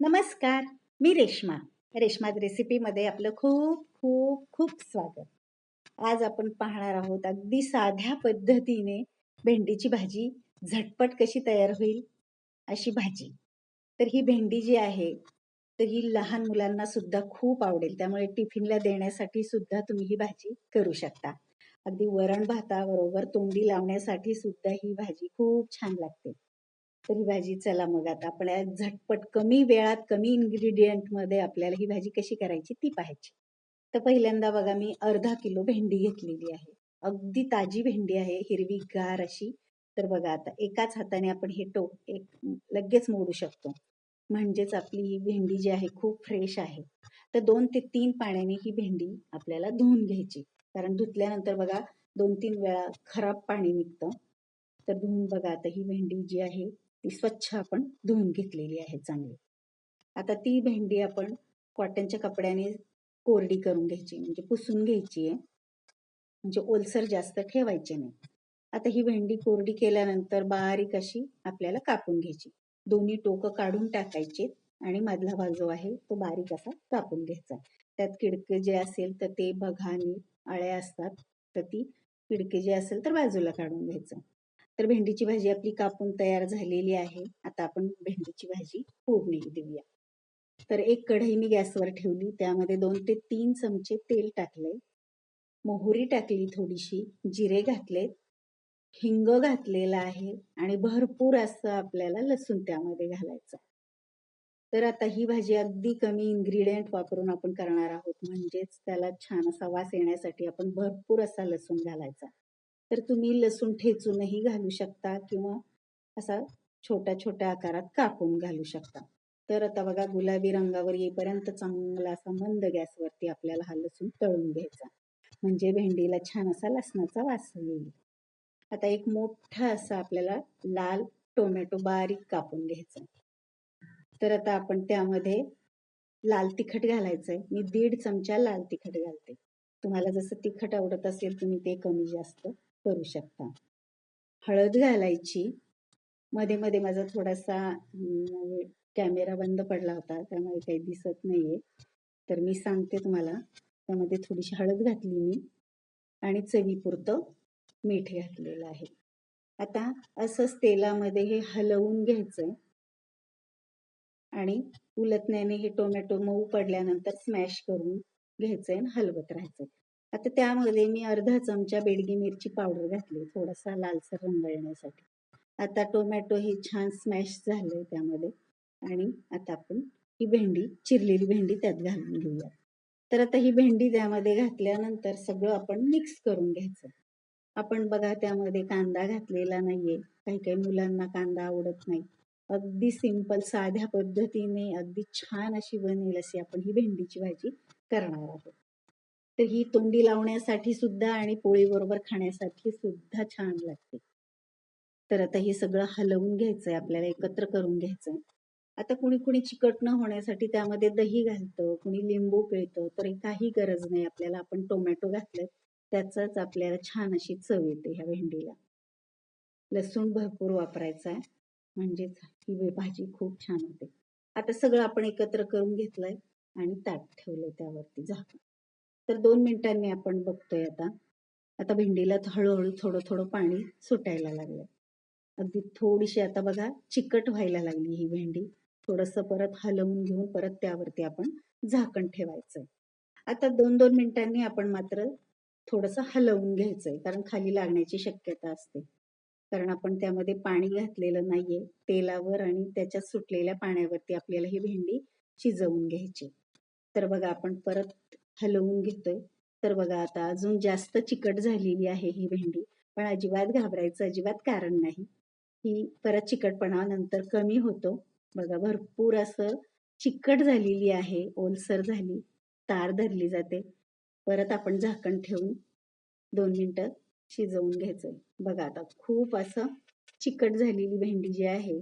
नमस्कार मी रेश्मा. रेश्माज रेसिपीमध्ये आपलं खूप खूप खूप स्वागत. आज आपण पाहणार आहोत अगदी साध्या पद्धतीने भेंडीची भाजी झटपट कशी तयार होईल अशी भाजी. तर ही भेंडी जी आहे तर ही लहान मुलांना सुद्धा खूप आवडेल. त्यामुळे टिफिनला देण्यासाठी सुद्धा तुम्ही ही भाजी करू शकता. अगदी वरण भाताबरोबर तोंडी लावण्यासाठी सुद्धा ही भाजी खूप छान लागते. तर ही भाजी चला मग आता. आपण झटपट कमी वेळात कमी इन्ग्रेडियंटमध्ये आपल्याला ही भाजी कशी करायची ती पाहायची. तर पहिल्यांदा बघा मी अर्धा किलो भेंडी घेतलेली आहे. अगदी ताजी भेंडी आहे हिरवी गार अशी. तर बघा आता एकाच हाताने आपण हे टोक एक लगेच मोडू शकतो. म्हणजेच आपली ही भेंडी जी आहे खूप फ्रेश आहे. तर दोन ते तीन पाण्याने ही भेंडी आपल्याला धुवून घ्यायची. कारण धुतल्यानंतर बघा दोन तीन वेळा खराब पाणी निघतं. तर धुवून बघा आता ही भेंडी जी आहे ती स्वच्छ आपण धुवून घेतलेली आहे चांगली. आता ती भेंडी आपण कॉटनच्या कपड्याने कोरडी करून घ्यायची म्हणजे पुसून घ्यायची आहे. म्हणजे ओलसर जास्त ठेवायचे नाही. आता ही भेंडी कोरडी केल्यानंतर बारीक अशी आपल्याला कापून घ्यायची. दोन्ही टोकं काढून टाकायची आणि मधला भाग जो आहे तो बारीक असा कापून घ्यायचा. त्यात किडके जे असेल तर ते बघा आणि अळ्या असतात तर ती किडके जे असेल तर बाजूला काढून घ्यायचं. तर भेंडीची भाजी आपली कापून तयार झालेली आहे. आता आपण भेंडीची भाजी फोडणी देऊया. तर एक कढई मी गॅसवर ठेवली. त्यामध्ये दोन ते तीन चमचे तेल टाकले मोहरी टाकली थोडीशी जिरे घातले हिंग घातलेला आहे आणि भरपूर असं आपल्याला लसूण त्यामध्ये घालायचं तर आता ही भाजी अगदी कमी इन्ग्रेडियंट वापरून आपण करणार आहोत. म्हणजेच त्याला छान असा वास येण्यासाठी आपण भरपूर असा लसूण घालायचा. तर तुम्ही लसूण ठेचूनही घालू शकता किंवा असा छोट्या छोट्या आकारात कापून घालू शकता. तर आता बघा गुलाबी रंगावर येईपर्यंत चांगला असा मंद गॅसवरती आपल्याला हा लसूण तळून घ्यायचा. म्हणजे भेंडीला छान असा लसणाचा वास येईल. आता एक मोठा असा आपल्याला लाल टोमॅटो बारीक कापून घ्यायचा. तर आता आपण त्यामध्ये लाल तिखट घालायचंय. मी दीड चमचा लाल तिखट घालते. तुम्हाला जसं तिखट आवडत असेल तुम्ही ते कमी जास्त करू शकता. हळद घालायची. मध्ये मध्ये माझा थोडासा कॅमेरा बंद पडला होता त्यामुळे काही दिसत नाहीये. तर मी सांगते तुम्हाला. त्यामध्ये थोडीशी हळद घातली मी आणि चवीपुरतं मीठ घातलेलं आहे. आता असंच तेलामध्ये हे हलवून घ्यायचंय. आणि उलटण्याने हे टोमॅटो मऊ पडल्यानंतर स्मॅश करून घ्यायचंय आणि हलवत राहायचंय. आता त्यामध्ये मी अर्धा चमचा बेडगी मिरची पावडर घातली थोडासा लालसर रंगळण्यासाठी आता टोमॅटो हे छान स्मॅश झाले त्यामध्ये. आणि आता आपण ही भेंडी चिरलेली भेंडी त्यात घालून घेऊया. तर आता ही भेंडी त्यामध्ये घातल्यानंतर सगळं आपण मिक्स करून घ्यायचं. आपण बघा त्यामध्ये कांदा घातलेला नाहीये. काही काही मुलांना कांदा आवडत नाही. अगदी सिंपल साध्या पद्धतीने अगदी छान अशी बनेल अशी आपण ही भेंडीची भाजी करणार आहोत. तर ही तोंडी लावण्यासाठी सुद्धा आणि पोळी बरोबर खाण्यासाठी सुद्धा छान लागते. तर आता हे सगळं हलवून घ्यायचंय आपल्याला एकत्र करून घ्यायचंय. आता कुणी कुणी चिकट न होण्यासाठी त्यामध्ये दही घालतं कुणी लिंबू पिळतं तर काही गरज नाही. आपल्याला आपण टोमॅटो घातलं त्याचाच आपल्याला छान अशी चव येते ह्या भेंडीला. लसूण भरपूर वापरायचा आहे म्हणजेच ही भाजी खूप छान होते. आता सगळं आपण एकत्र करून घेतलंय आणि ताट ठेवलंय त्यावरती झाकून तर दोन मिनिटांनी आपण बघतोय आता. आता भेंडीला हळूहळू थोडं थोडं पाणी सुटायला लागलं अगदी थोडीशी आता बघा चिकट व्हायला लागली ही भेंडी. थोडस परत हलवून घेऊन परत त्यावरती आपण झाकण ठेवायचंय. आता दोन दोन मिनिटांनी आपण मात्र थोडस हलवून घ्यायचंय कारण खाली लागण्याची शक्यता असते. कारण आपण त्यामध्ये पाणी घातलेलं नाहीये तेलावर आणि त्याच्यात सुटलेल्या पाण्यावरती आपल्याला ही भेंडी शिजवून घ्यायची. तर बघा आपण परत हलवून घेतोय. तर बघा आता अजून जास्त चिकट झालेली आहे ही भेंडी. पण अजिबात घाबरायचं अजिबात कारण नाही. ही परत चिकटपणा नंतर कमी होतो. बघा भरपूर असं चिकट झालेली आहे. ओलसर झाली. तार धरली जाते. परत आपण झाकण ठेवून दोन मिनिटं शिजवून घ्यायचंय. बघा आता खूप असं चिकट झालेली भेंडी जी आहे.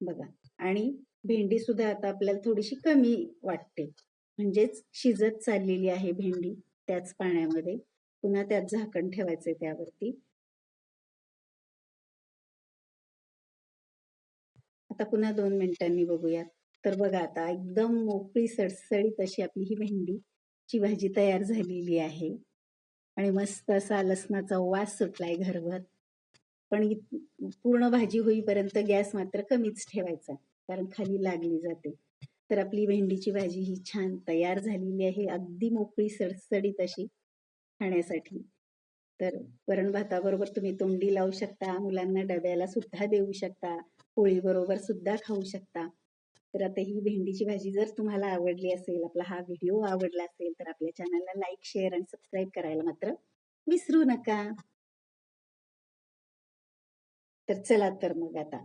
बघा. आणि भेंडी सुद्धा आता आपल्याला थोडीशी कमी वाटते. म्हणजेच शिजत चाललेली आहे भेंडी त्याच पाण्यामध्ये. पुन्हा त्यात झाकण ठेवायचे त्यावरती. आता पुन्हा दोन मिनिटांनी बघूयात. तर बघा आता एकदम मोकळी सडसडीत अशी आपली ही भेंडी ची भाजी तयार झालेली आहे. आणि मस्त असा लसणाचा वास सुटलाय घरभर. पण पूर्ण भाजी होईपर्यंत गॅस मात्र कमीच ठेवायचा. कारण खाली लागली जाते. तर आपली भेंडीची भाजी ही छान तयार झालेली आहे. अगदी मोकळी सडसडीत अशी खाण्यासाठी. तर वरण भाताबरोबर तुम्ही तोंडी लावू शकता मुलांना डब्याला सुद्धा देऊ शकता पोळी बरोबर सुद्धा खाऊ शकता. तर आता ही भेंडीची भाजी जर तुम्हाला आवडली असेल आपला हा व्हिडिओ आवडला असेल तर आपल्या चॅनलला लाईक शेअर आणि सबस्क्राईब करायला मात्र विसरू नका. तर चला तर मग आता